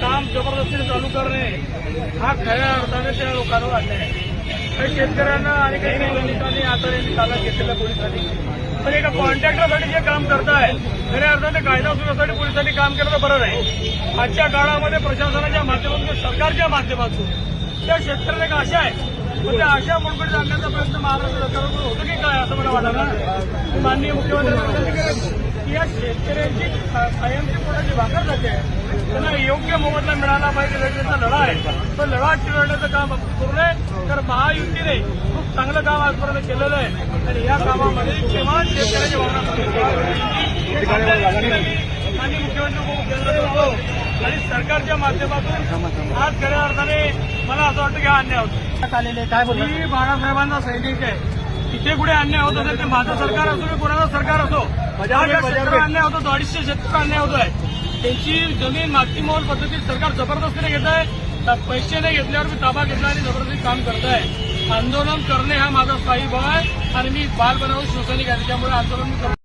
काम जबरदस्तीने चालू करणे हा खऱ्या अर्थाने त्या लोकांवर आणले काही शेतकऱ्यांना आणि काही सैनिकांनी आता यांनी ताब्यात घेतलेल्या पोलिसांनी. पण एका कॉन्ट्रॅक्टरसाठी जे काम करताय खऱ्या अर्थाने कायदा सुव्यवस्थेसाठी पोलिसांनी काम केलं तर बरं नाही. आजच्या काळामध्ये प्रशासनाच्या माध्यमातून सरकारच्या माध्यमातून त्या शेतकऱ्याला अशा आहे म्हणजे अशा आशा जाण्याचा प्रयत्न महाराष्ट्र सरकारकडून होतो की काय असं मला वाटलं माननीय मुख्यमंत्री या शेतकऱ्यांची कायमची पोटाची भाकर जाते? त्यांना योग्य मोबदला मिळाला पाहिजे लढण्याचा लढा आहे. तो लढा चिरवण्याचं काम पूर्ण करू नये. तर महायुतीने खूप चांगलं काम आजपर्यंत केलेलं आहे. आणि या कामामध्ये किमान शेतकऱ्याची भावना आणि मुख्यमंत्री आणि सरकारच्या माध्यमातून आज खऱ्या अर्थाने मला असं वाटतं की अन्याय होतो. काय मी बाळासाहेबांचा सैनिक आहे. तिथे कुठे अन्याय होत असेल ते माझं सरकार असो की कोणाचं सरकार असो अन्याय होतो अडीचशे शेतकऱ्यांना अन्याय होतोय त्यांची जमीन मागती मोल पद्धतीत सरकार जबरदस्तीने घेत आहे. पैसे नाही घेतल्यावर मी ताबा घेतला आणि जबरदस्ती काम करत आहे. आंदोलन करणे हा माझा स्थायी भाव आहे आणि मी बाल बनावून शिवसैनिक आहे त्याच्यामुळे आंदोलन मी करतो